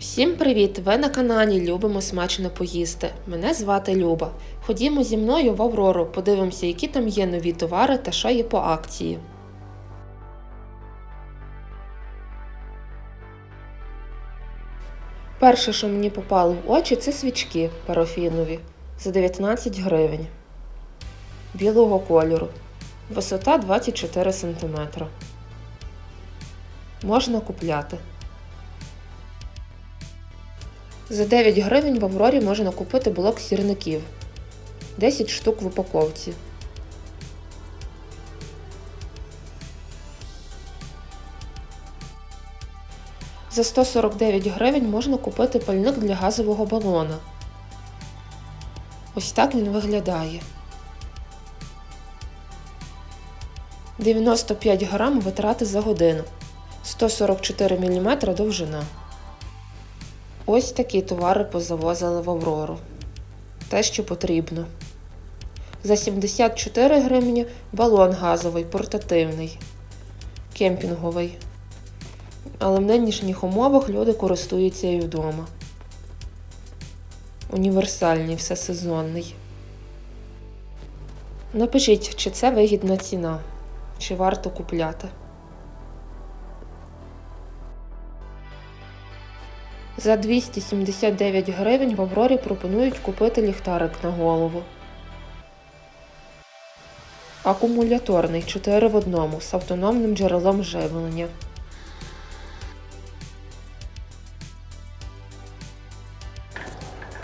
Всім привіт! Ви на каналі Любимо смачно поїсти. Мене звати Люба. Ходімо зі мною в Аврору, подивимося, які там є нові товари та що є по акції. Перше, що мені попало в очі, це свічки парафінові за 19 гривень. Білого кольору. Висота 24 см. Можна купляти. За 9 гривень в Аврорі можна купити блок сірників. 10 штук в упаковці. За 149 гривень можна купити пальник для газового балона. Ось так він виглядає. 95 грам витрати за годину. 144 мм довжина. Ось такі товари позавозили в Аврору. Те, що потрібно. За 74 гривні балон газовий, портативний, кемпінговий. Але в нинішніх умовах люди користуються і вдома. Універсальний, всесезонний. Напишіть, чи це вигідна ціна, чи варто купляти. За 279 гривень в Аврорі пропонують купити ліхтарик на голову. Акумуляторний 4 в одному з автономним джерелом живлення.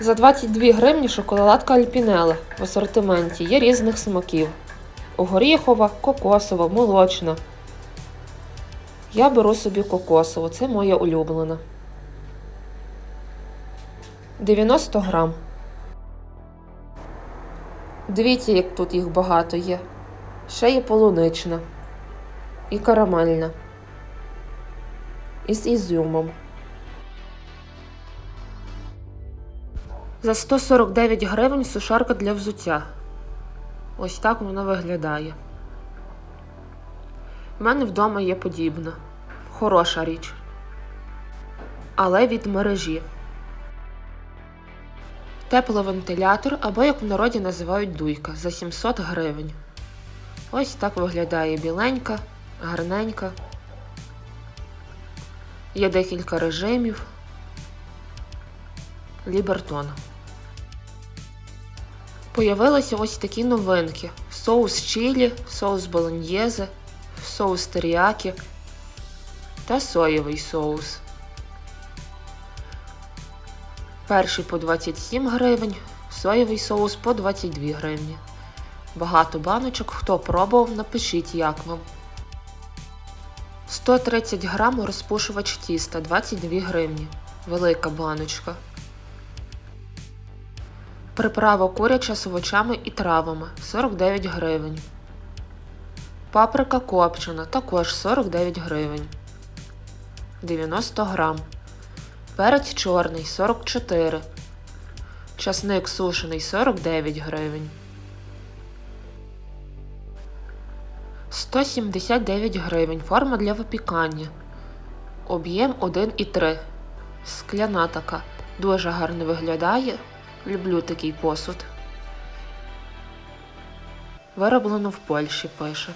За 22 гривні шоколадка Альпінеле в асортименті є різних смаків. Горіхова, кокосова, молочна. Я беру собі кокосову, це моя улюблена. 90 грам. Дивіться, як тут їх багато є. Ще є полунична і карамельна. І з ізюмом. За 149 гривень сушарка для взуття. Ось так вона виглядає. У мене вдома є подібна. Хороша річ. Але від мережі. Тепловентилятор або, як в народі називають дуйка за 700 гривень. Ось так виглядає біленька, гарненька. Є декілька режимів. Лібертон. Появилися ось такі новинки: соус чилі, соус болоньєзе, соус теріакі та соєвий соус. Перший по 27 гривень, соєвий соус по 22 гривні. Багато баночок. Хто пробував, напишіть, як вам. 130 грам розпушувач тіста 22 гривні. Велика баночка. Приправа куряча з овочами і травами 49 гривень. Паприка копчена також 49 гривень. 90 грам. Перець чорний 44. Часник сушений 49 гривень. 179 гривень. Форма для випікання. Об'єм 1,3. Скляна така. Дуже гарно виглядає. Люблю такий посуд. Вироблено в Польщі пише.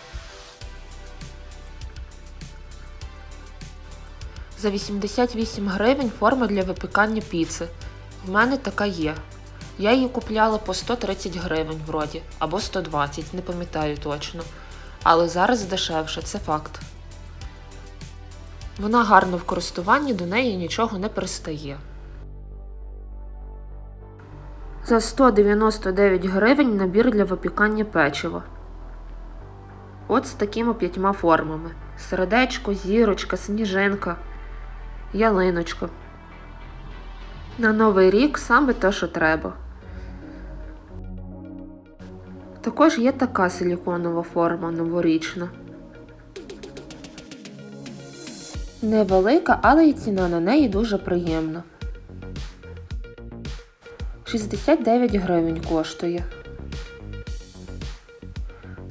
За 88 гривень форма для випікання піци. В мене така є. Я її купляла по 130 гривень вроді, або 120, не пам'ятаю точно. Але зараз дешевше, це факт. Вона гарно в користуванні, до неї нічого не пристає. За 199 гривень набір для випікання печива. От з такими п'ятьма формами: сердечко, зірочка, сніжинка, ялиночка. На новий рік саме те, що треба. Також є така силіконова форма новорічна. Невелика, але і ціна на неї дуже приємна. 69 гривень коштує.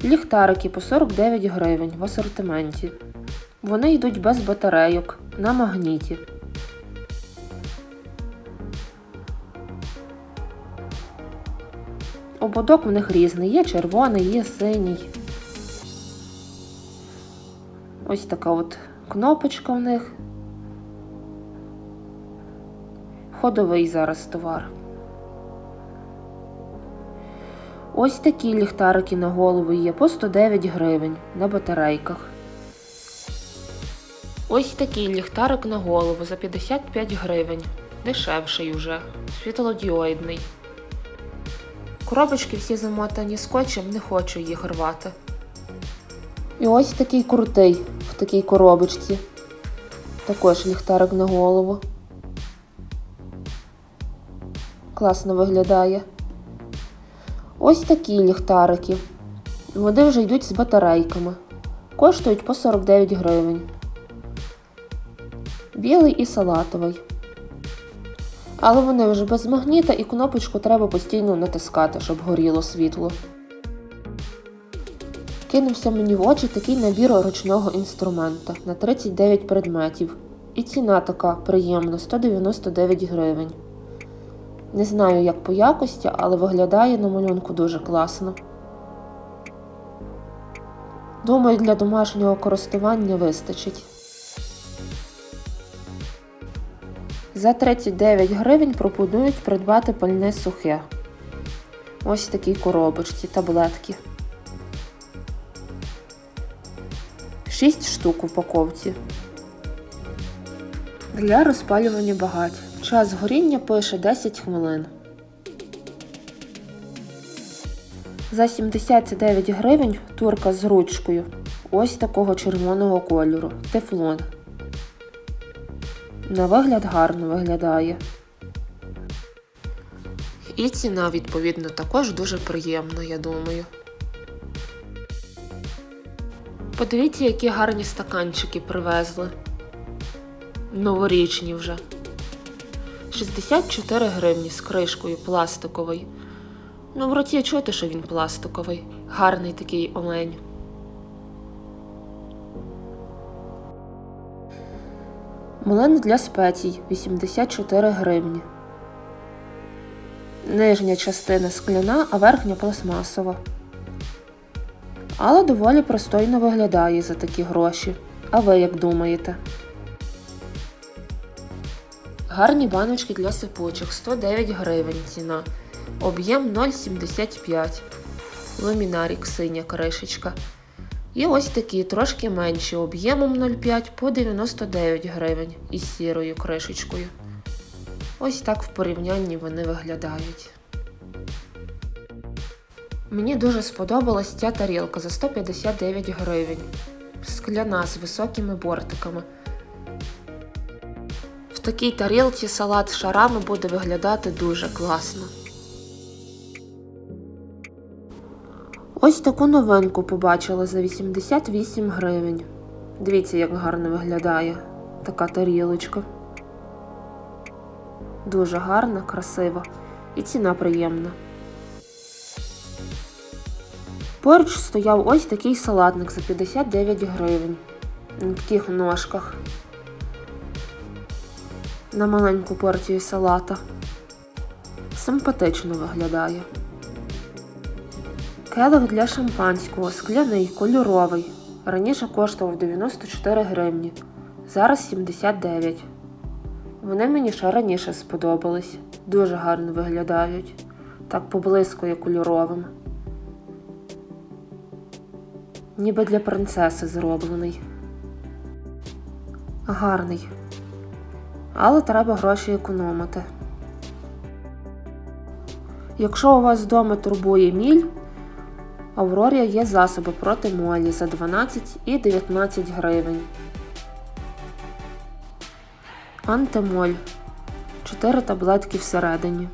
Ліхтарики по 49 гривень в асортименті. Вони йдуть без батарейок на магніті. Ободок в них різний, є червоний, є синій. Ось така от кнопочка в них. Ходовий зараз товар. Ось такі ліхтарики на голову є по 109 гривень на батарейках. Ось такий ліхтарик на голову за 55 гривень. Дешевший уже, світлодіоїдний. Коробочки всі замотані скотчем, не хочу їх рвати. І ось такий крутий в такій коробочці. Також ліхтарик на голову. Класно виглядає. Ось такі ліхтарики. Вони вже йдуть з батарейками. Коштують по 49 гривень. Білий і салатовий. Але вони вже без магніта і кнопочку треба постійно натискати, щоб горіло світло. Кинувся мені в очі такий набір ручного інструмента на 39 предметів. І ціна така приємна 199 гривень. Не знаю, як по якості, але виглядає на малюнку дуже класно. Думаю, для домашнього користування вистачить. За 39 гривень пропонують придбати пальне сухе. Ось такі коробочці, таблетки. 6 штук в упаковці. Для розпалювання багать. Час горіння пише 10 хвилин. За 79 гривень турка з ручкою. Ось такого червоного кольору. Тефлон. На вигляд гарно виглядає. І ціна, відповідно, також дуже приємна, я думаю. Подивіться, які гарні стаканчики привезли. Новорічні вже. 64 гривні з кришкою пластиковий. Ну, в роті чути, що він пластиковий. Гарний такий олень. Млин для спецій 84 гривні. Нижня частина скляна, а верхня пластмасова. Але доволі пристойно виглядає за такі гроші. А ви як думаєте? Гарні баночки для сипучок 109 гривень ціна. Об'єм 0,75. Ламінарік синя кришечка. І ось такі трошки менші об'ємом 0,5 по 99 гривень із сірою кришечкою. Ось так в порівнянні вони виглядають. Мені дуже сподобалась ця тарілка за 159 гривень. Скляна з високими бортиками. В такій тарілці салат шарами буде виглядати дуже класно. Ось таку новинку побачила за 88 гривень. Дивіться, як гарно виглядає така тарілочка. Дуже гарна, красива і ціна приємна. Поруч стояв ось такий салатник за 59 гривень. На таких ножках. На маленьку порцію салата. Симпатично виглядає. Келих для шампанського, скляний, кольоровий. Раніше коштував 94 гривні, зараз 79. Вони мені ще раніше сподобались. Дуже гарно виглядають. Так поблискує кольоровим. Ніби для принцеси зроблений. Гарний. Але треба гроші економити. Якщо у вас вдома турбує міль, Аврорія є засоби проти молі за 12 і 19 гривень. Антимоль 4 таблетки всередині.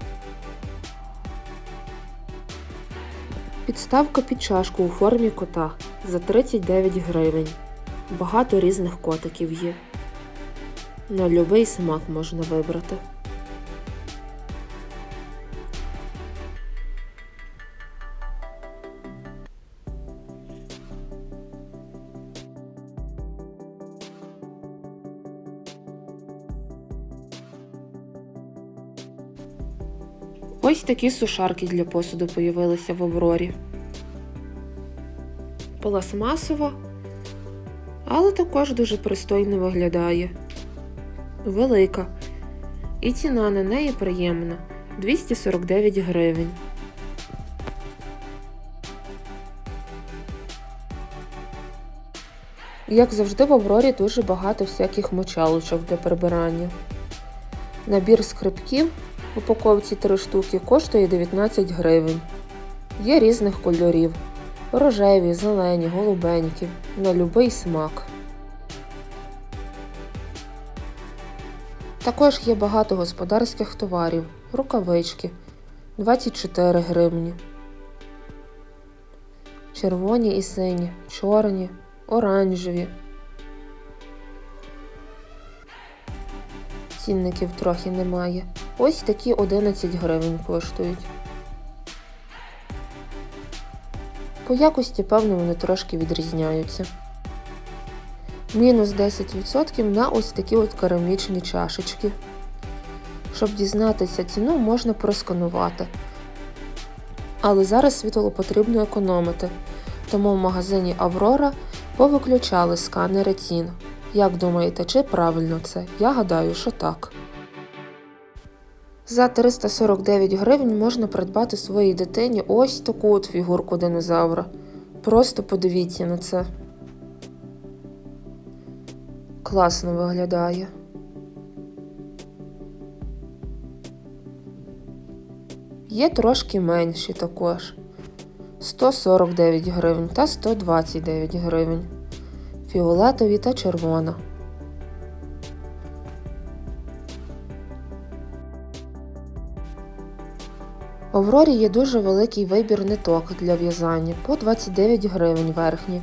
Підставка під чашку у формі кота за 39 гривень. Багато різних котиків є. На любий смак можна вибрати. Ось такі сушарки для посуду появилися в Аврорі. Пластмасова, але також дуже пристойно виглядає. Велика. І ціна на неї приємна 249 гривень. Як завжди, в Аврорі дуже багато всяких мочалочок для прибирання. Набір скрипків в упаковці 3 штуки коштує 19 гривень. Є різних кольорів: рожеві, зелені, голубенькі, на любий смак. Також є багато господарських товарів, рукавички 24 гривні. Червоні і сині, чорні, оранжеві. Цінників трохи немає. Ось такі 11 гривень коштують. По якості, певно, вони трошки відрізняються. Мінус 10% на ось такі от керамічні чашечки. Щоб дізнатися ціну, можна просканувати. Але зараз світло потрібно економити, тому в магазині Аврора повиключали сканери цін. Як думаєте, чи правильно це? Я гадаю, що так. За 349 гривень можна придбати своїй дитині ось таку от фігурку динозавра. Просто подивіться на це. Класно виглядає. Є трошки менші також. 149 гривень та 129 гривень. Фіолетові та червона. В Аврорі є дуже великий вибір ниток для в'язання по 29 гривень верхні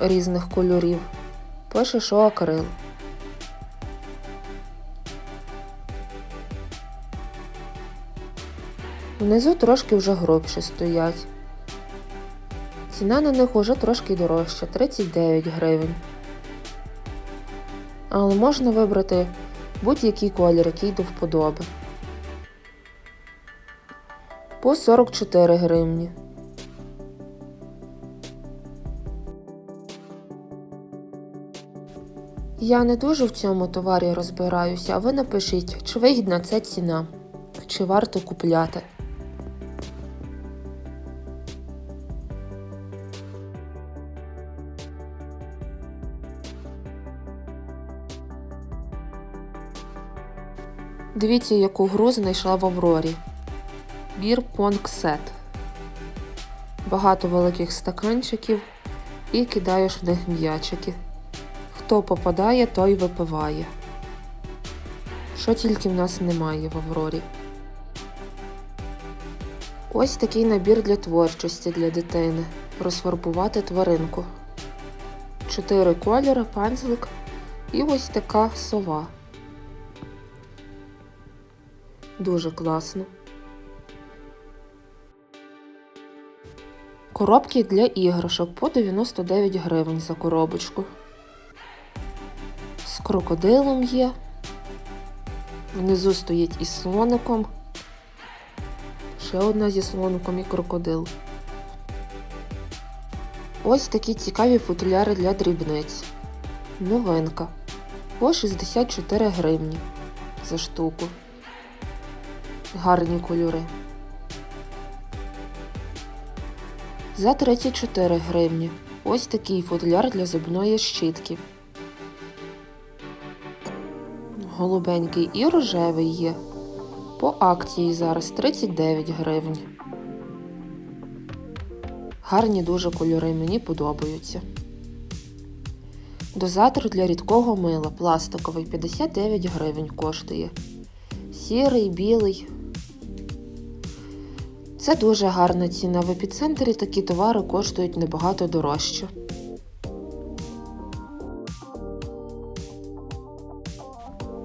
різних кольорів. Пише, що акрил. Внизу трошки вже грубші стоять. Ціна на них уже трошки дорожча 39 гривень. Але можна вибрати будь-який колір, який до вподоби. По 44 гривні. Я не дуже в цьому товарі розбираюся, а ви напишіть, чи вигідна ця ціна, чи варто купляти. Дивіться, яку гру знайшла в Аврорі. Бір понг сет. Багато великих стаканчиків і кидаєш в них м'ячики. Хто попадає, той випиває. Що тільки в нас немає в Аврорі. Ось такий набір для творчості для дитини. Розфарбувати тваринку. Чотири кольори, пензлик і ось така сова. Дуже класно. Коробки для іграшок по 99 гривень за коробочку. З крокодилом є. Внизу стоїть із слоником. Ще одна зі слоником і крокодил. Ось такі цікаві футляри для дрібниць. Новинка. По 64 гривні за штуку. Гарні кольори. За 34 гривні. Ось такий футляр для зубної щітки. Голубенький і рожевий є. По акції зараз 39 гривень. Гарні дуже кольори, мені подобаються. Дозатор для рідкого мила пластиковий 59 гривень коштує. Сірий, білий. Це дуже гарна ціна. В епіцентрі такі товари коштують набагато дорожче.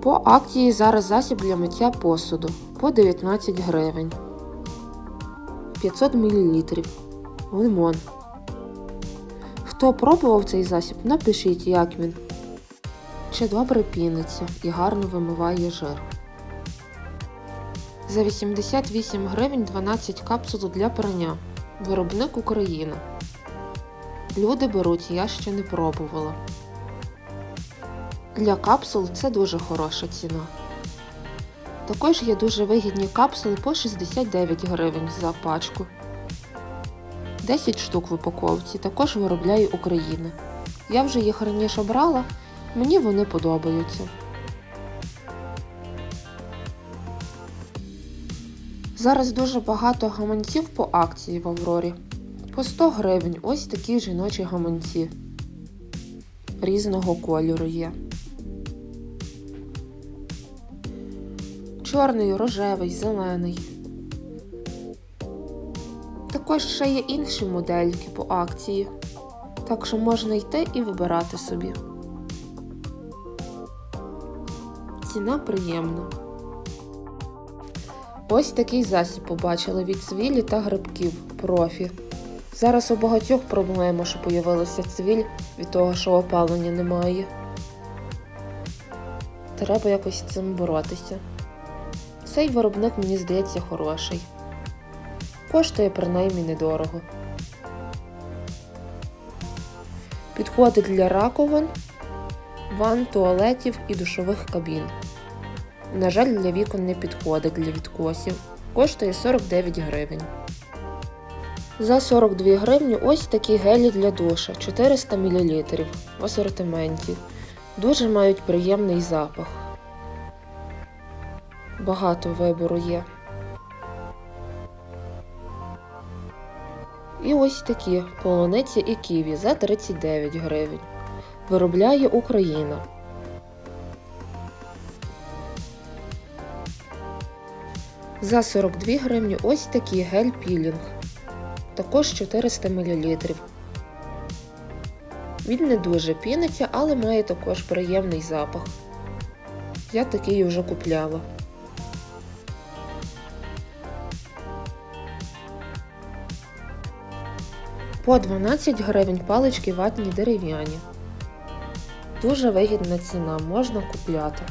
По акції зараз засіб для миття посуду по 19 гривень. 500 мл. Лимон. Хто пробував цей засіб, напишіть, як він. Чи добре піниться і гарно вимиває жир. За 88 гривень 12 капсул для прання. Виробник Україна. Люди беруть, я ще не пробувала. Для капсул це дуже хороша ціна. Також є дуже вигідні капсули по 69 гривень за пачку. 10 штук в упаковці також виробляє Україна. Я вже їх раніше брала, мені вони подобаються. Зараз дуже багато гаманців по акції в Аврорі. По 100 гривень ось такі жіночі гаманці. Різного кольору є. Чорний, рожевий, зелений. Також ще є інші модельки по акції. Так що можна йти і вибирати собі. Ціна приємна. Ось такий засіб побачили від цвілі та грибків профі. Зараз у багатьох проблема, що появилася цвіль від того, що опалення немає. Треба якось з цим боротися. Цей виробник, мені здається, хороший. Коштує принаймні недорого. Підходить для раковин, ванн, туалетів і душових кабін. На жаль, для вікон не підходить для відкосів. Коштує 49 гривень. За 42 гривні ось такі гелі для душа 400 мл в асортименті. Дуже мають приємний запах. Багато вибору є. І ось такі полуниця і ківі за 39 гривень. Виробляє Україна. За 42 гривні ось такий гель-пілінг. Також 400 мл. Він не дуже піниться, але має також приємний запах. Я такий вже купляла. По 12 гривень палички ватні дерев'яні. Дуже вигідна ціна, можна купляти.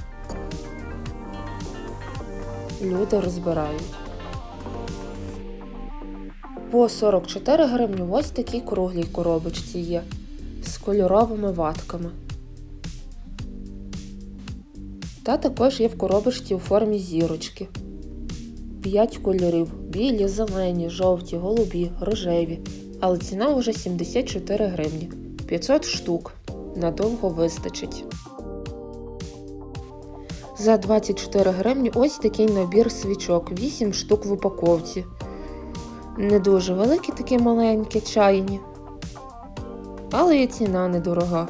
Люди розбирають. По 44 гривні ось такі круглій коробочці є з кольоровими ватками. Та також є в коробочці у формі зірочки. 5 кольорів білі, зелені, жовті, голубі, рожеві. Але ціна вже 74 гривні. 500 штук. Надовго вистачить. За 24 гривні ось такий набір свічок. 8 штук в упаковці. Не дуже великі, такі маленькі, чайні. Але і ціна недорога.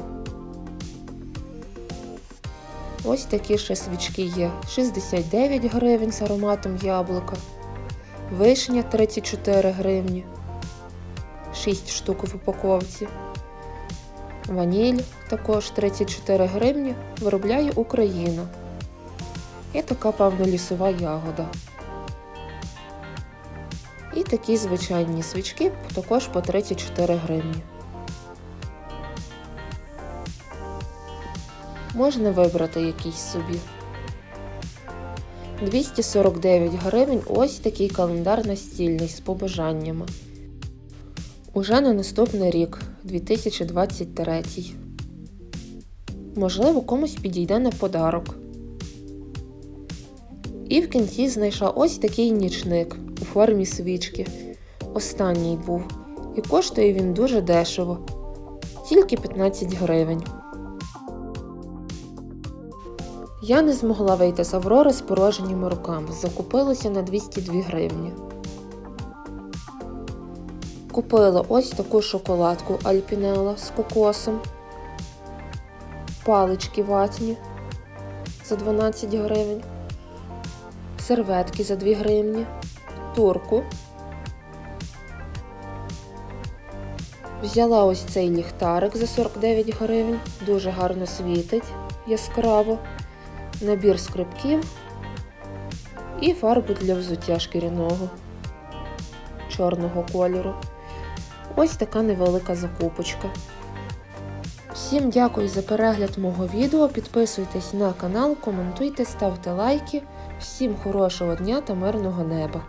Ось такі ще свічки є. 69 гривень з ароматом яблука. Вишня 34 гривні. 6 штук в упаковці. Ваніль також 34 гривні. Виробляє Україна. І така, певно, лісова ягода. І такі звичайні свічки також по 34 гривні. Можна вибрати якийсь собі. 249 гривень ось такий календар настільний з побажаннями. Уже на наступний рік, 2023. Можливо, комусь підійде на подарок. І в кінці знайшла ось такий нічник у формі свічки. Останній був. І коштує він дуже дешево. Тільки 15 гривень. Я не змогла вийти з Аврори з порожніми руками. Закупилася на 202 гривні. Купила ось таку шоколадку Альпінела з кокосом. Палички ватні за 12 гривень. Серветки за 2 гривні. Турку. Взяла ось цей ліхтарик за 49 гривень. Дуже гарно світить яскраво. Набір скрипків і фарбу для взуття шкіряного чорного кольору. Ось така невелика закупочка. Всім дякую за перегляд мого відео. Підписуйтесь на канал, коментуйте, ставте лайки. Всім хорошого дня та мирного неба!